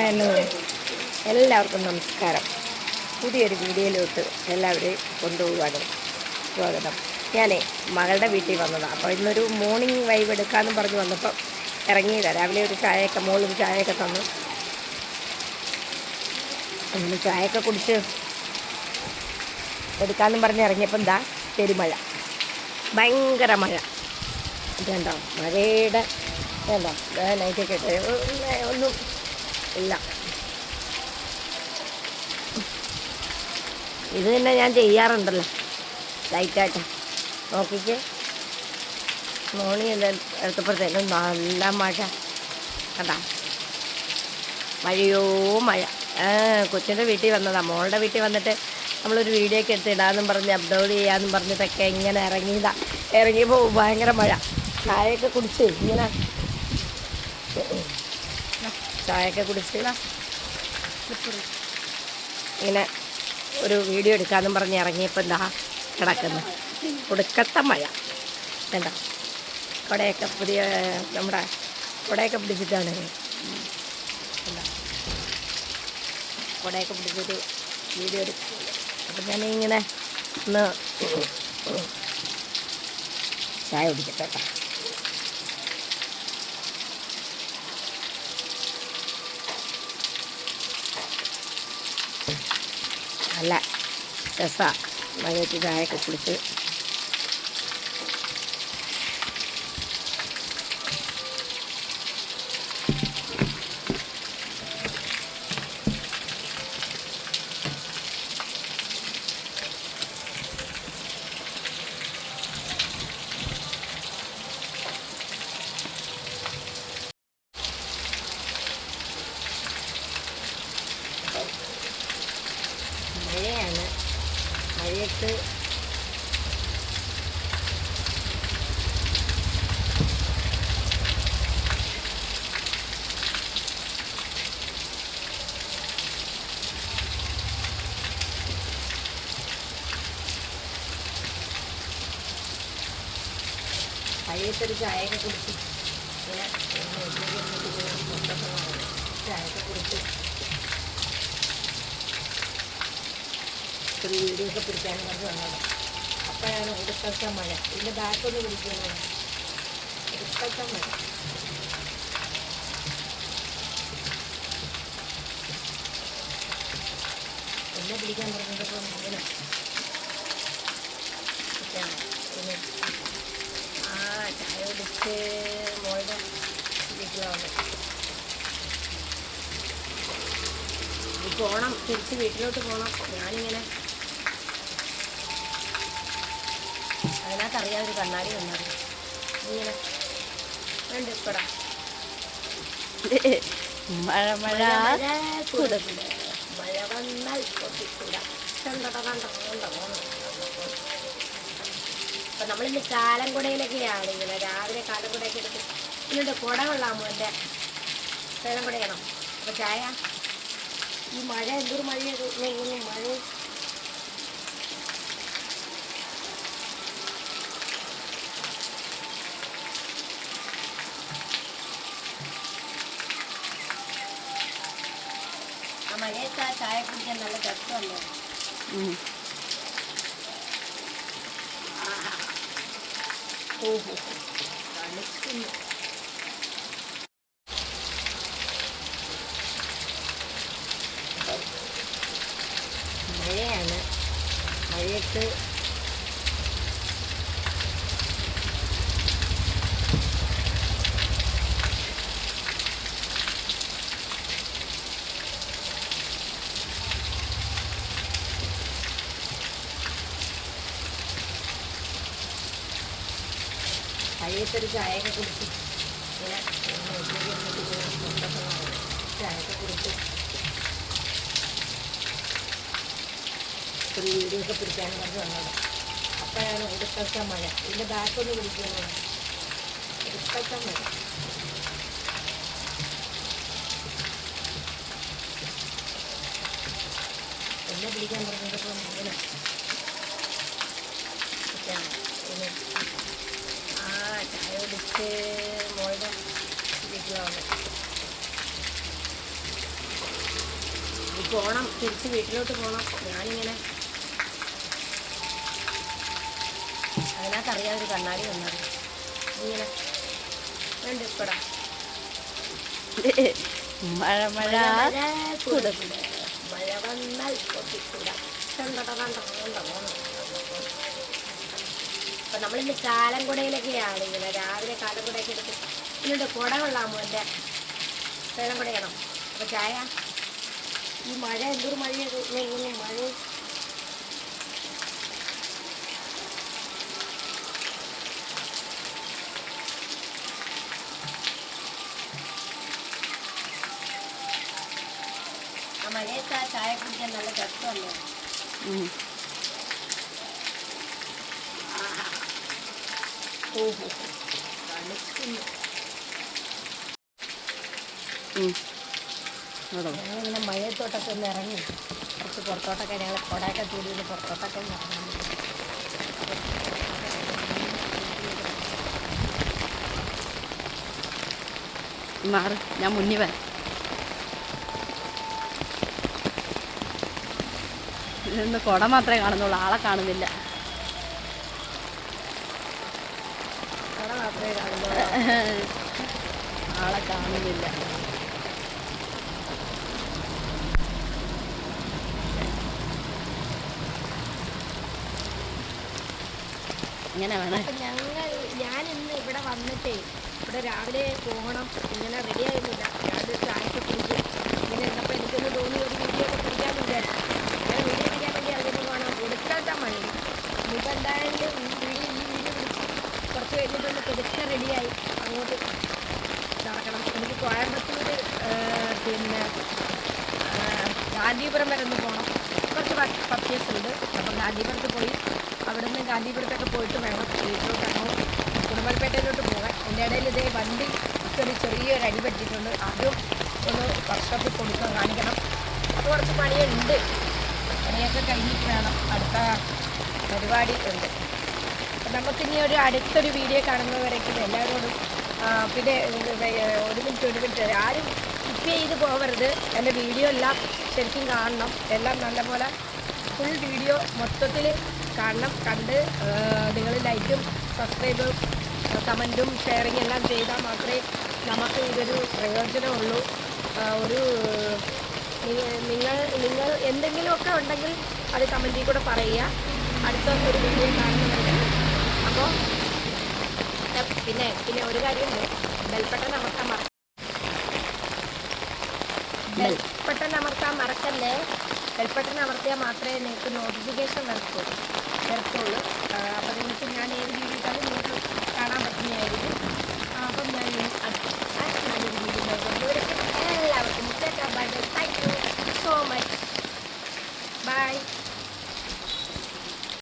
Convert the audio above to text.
Hello. എല്ലാവർക്കും നമസ്കാരം. പുതിയൊരു വീഡിയോയിലോട്ട് എല്ലാവരെയും കൊണ്ടുപോകാനും സ്വാഗതം. ഞാനേ മകളുടെ വീട്ടിൽ വന്നതാണ് അപ്പോൾ ഇന്നൊരു മോർണിംഗ് വൈബ് എടുക്കാമെന്ന് പറഞ്ഞ് വന്നപ്പോൾ ഇറങ്ങിയതാണ് രാവിലെ ഒരു ചായയൊക്കെ മോളും ചായയൊക്കെ തന്നു. അങ്ങനെ ചായയൊക്കെ കുടിച്ച് എടുക്കാമെന്ന് പറഞ്ഞ് ഇറങ്ങിയപ്പോൾ എന്താ പെരുമഴ. ഭയങ്കര മഴ. ഇതുണ്ടോ മഴയുടെ എന്താ നൈറ്റൊക്കെ ഒന്നും- ഒന്നും ഇല്ല. ഇത് തന്നെ ഞാൻ ചെയ്യാറുണ്ടല്ലോ. ലൈറ്റായിട്ട് നോക്കിക്ക്. മോർണിംഗ് എടുത്തപ്പോഴത്തേനും നല്ല മഴ. കണ്ടാ? മഴയോ മഴ. കൊച്ചിന്റെ വീട്ടിൽ വന്നതാണ് മോളുടെ വീട്ടിൽ വന്നിട്ട് നമ്മളൊരു വീഡിയോ ഒക്കെ എടുത്തിടാന്നും പറഞ്ഞ് അപ്ലോഡ് ചെയ്യാമെന്നും പറഞ്ഞിട്ടൊക്കെ ഇങ്ങനെ ഇറങ്ങിയതാ. ഇറങ്ങിയപ്പോൾ ഭയങ്കര മഴ. ചായയൊക്കെ കുടിച്ച് ഇങ്ങനെ. ചായയൊക്കെ കുടിച്ച് ഇങ്ങനെ ഒരു വീഡിയോ എടുക്കാമെന്നും പറഞ്ഞ് ഇറങ്ങിയപ്പോൾ എന്താ കിടക്കുന്നു. കൊടുക്കത്ത മഴ. എന്താ കുടയൊക്കെ പുതിയ നമ്മുടെ കുടയൊക്കെ പിടിച്ചിട്ടാണ്. എന്താ കുടയൊക്കെ പിടിച്ചൊരു വീഡിയോ എടുക്കുന്നത് അപ്പം ഇങ്ങനെ ഒന്ന് ചായ കുടിക്കട്ടെ കേട്ടോ. നല്ല രസമാണ് മഴയത്ത് ചായയൊക്കെ കുടിച്ച് മഴയാണ്. മഴയത്ത് പഴയത്തൊരു ചായയൊക്കെ കുടിച്ച് ചായയൊക്കെ കുടിച്ച് ഒരു വീഡിയോ ഒക്കെ പിടിക്കാനും പറഞ്ഞ് വന്നത് അപ്പോഴാണ് ഒടുക്കത്തെ മഴ. ഇതിന്റെ ബാക്കൊന്ന് പിടിക്കുന്നത് ഒടുക്കത്തെ മഴ. എന്നെ പിടിക്കാൻ പറഞ്ഞപ്പോൾ അങ്ങനെ. ആ ചായ കുടിച്ച് മോളുടെ വീട്ടിലാണ് പോകണം തിരിച്ച് വീട്ടിലോട്ട് പോകണം ഞാനിങ്ങനെ അതിനകത്ത് അറിയാം ഒരു കണ്ണാടി വന്നത്. ഇങ്ങനെ വേണ്ട ഇപ്പട മഴ മഴ. കുടക്കുട മഴ വന്നാൽ കണ്ടോ അപ്പൊ നമ്മളിന്ന് കാലംകുടയിലൊക്കെയാണ് ഇങ്ങനെ രാവിലെ കാലംകുടയൊക്കെ എടുത്ത് ഇന്നുണ്ട് കുട കൊള്ളാമോ എന്റെ സ്ഥലം കുടയണം അപ്പൊ ചായ? ഈ മഴ എന്തൊരു മഴയൊക്കെ ഇങ്ങനെ മഴ ആ ചായ കുടിക്കാൻ നല്ല രസമല്ലേ? മഴയാണ്. മഴയത്ത് മഴയത്തൊരു ചായയൊക്കെ കുടിച്ച്. ചായയൊക്കെ കുടിച്ച്. ഒരു വീഡിയോ ഒക്കെ പിടിക്കാനും പറഞ്ഞ് വന്നത് അപ്പോഴാണ് ഒടുക്കത്തെ മഴ. ഇതിന്റെ ബാക്കൊന്ന് പിടിക്കുന്നത് ഒടുക്കത്തെ മഴ. എന്നെ പിടിക്കാൻ പറഞ്ഞപ്പോൾ അങ്ങനെ. ചായ കുടിച്ച് മോളുടെ വീട്ടിലാണ് പോണം തിരിച്ച് വീട്ടിലോട്ട് പോകണം ഞാനിങ്ങനെ അതിനകത്തറിയാതെ ഒരു കണ്ണാടി വന്നത് ഇങ്ങനെ വേണ്ട ഇപ്പടാ മഴ മഴ കുട. മഴ വന്നാൽ പൊട്ടിക്കുട. കണ്ടോ, കണ്ടോ, കണ്ടോ, കണ്ടോ. അപ്പൊ നമ്മളിന്ന് ചാലങ്കുടയിലൊക്കെയാണ് ഇങ്ങനെ രാവിലെ കാലങ്കുടയൊക്കെ എടുത്ത് എന്നിട്ട് കുട കൊള്ളാമോ എന്റെ വെള്ളം കുടയണം അപ്പൊ ചായ? ഈ മഴ എന്തൊരു മഴയൊക്കെ മഴ. മഴയത്ത് ആ ചായ കുടിക്കാൻ നല്ല രസമല്ലേ ഞങ്ങളിങ്ങനെ മഴയത്തോട്ടൊക്കെ ഒന്ന് ഇറങ്ങി കുറച്ച് പുറത്തോട്ടൊക്കെ ഞങ്ങൾ കുടയൊക്കെ ഒന്ന് പുറത്തോട്ടൊക്കെ ഒന്ന് ഇറങ്ങി മാറ് ഞാൻ മുന്നിൽ വരാം. ഇന്ന് കുട മാത്രമേ കാണുന്നുള്ളൂ ആളെ കാണുന്നില്ല അവിടെ മാത്രമേ കാണുന്നുള്ളൂ ആളെ കാണുന്നില്ല. ഇങ്ങനെ വേണം. ഞങ്ങൾ ഞാൻ ഇന്ന് ഇവിടെ വന്നിട്ടേ ഇവിടെ രാവിലെ പോകണം ഇങ്ങനെ റെഡി ആയിരുന്നില്ല. രാവിലെ ചായ ഇങ്ങനെ ഇരുന്നപ്പോൾ എനിക്കൊന്ന് തോന്നി ഒരു വീഡിയോ ഒക്കെ പിടിക്കാമെന്ന് വിചാരിച്ചു അങ്ങനെ വീഡിയോ പിടിക്കാൻ വേണ്ടി ഇറങ്ങിയപ്പോൾ കാണാം കൊടുക്കാത്ത മഴ ഇനിയിപ്പോൾ എന്തായാലും ഈ വീഡിയോ ഈ വീഡിയോ പിടിച്ച് കുറച്ച് കഴിഞ്ഞിട്ടൊന്ന് പുതുക്കെ റെഡിയായി അങ്ങോട്ട് നടക്കണം എനിക്ക് കോയമ്പത്തൂർ പിന്നെ ഗാന്ധിപുരം വരെ ഒന്ന് പോകണം കുറച്ച് പർച്ചേസ് ഉണ്ട് അപ്പം ഗാന്ധിപുരത്ത് പോയി. അവിടെ നിന്ന് ഗാന്ധിപുരത്തൊക്കെ പോയിട്ട് വേണം. വീട്ടിലോട്ട് അങ്ങോട്ട് കുടുംബൽപേട്ടയിലോട്ട് പോകാൻ. എന്റെ ഇടയിൽ ഇതേ വണ്ടി ഒരു ചെറിയൊരു അടി പറ്റിയിട്ടുണ്ട്. അതും ഒന്ന് വർക്ക്ഷോപ്പിൽ കൊടുക്കാൻ കാണിക്കണം. അപ്പോൾ കുറച്ച് പണിയുണ്ട്. പണിയൊക്കെ കഴിഞ്ഞിട്ട് വേണം. അടുത്ത പരിപാടി ഉണ്ട്. നമുക്കിനി ഒരു അടുത്തൊരു വീഡിയോ കാണുന്നവരേക്കും എല്ലാവരോടും പിന്നെ ഒരു മിനിറ്റ് ഒരു മിനിറ്റ്. ആരും സ്കിപ്പ് ചെയ്ത് പോകരുത് എന്റെ വീഡിയോ എല്ലാം ശരിക്കും കാണണം. എല്ലാം നല്ലപോലെ ഫുൾ വീഡിയോ മൊത്തത്തിൽ കാണണം. കണ്ട് നിങ്ങൾ ലൈക്കും സബ്സ്ക്രൈബും കമന്റും ഷെയറിങ്ങും എല്ലാം ചെയ്താൽ മാത്രമേ നമുക്ക് ഇതൊരു പ്രയോജനമുള്ളൂ. ഒരു നിങ്ങൾ നിങ്ങൾ എന്തെങ്കിലുമൊക്കെ ഉണ്ടെങ്കിൽ അത് കമന്റിൽ കൂടെ പറയുക. അടുത്ത ഒരു വീഡിയോ കാണുന്നുണ്ട് അപ്പോൾ ബെൽപ്പട്ട പിന്നെ പിന്നെ ഒരു കാര്യം ബെൽപ്പട്ട നമുക്ക് മറ ബെൽപ്പട്ട അമർത്താൻ മറക്കല്ലേ? ബെൽപ്പട്ടൻ അമർത്തിയാൽ മാത്രമേ നിങ്ങൾക്ക് നോട്ടിഫിക്കേഷൻ വരത്തുള്ളൂ. വരത്തുള്ളൂ. അപ്പം നിങ്ങൾക്ക് ഞാൻ ഏത് രീതിയിലും നിങ്ങൾക്ക് കാണാൻ പറ്റുന്നതായിരിക്കും. അപ്പം ഞാൻ നല്ലൊരു എല്ലാവർക്കും thank you so much bye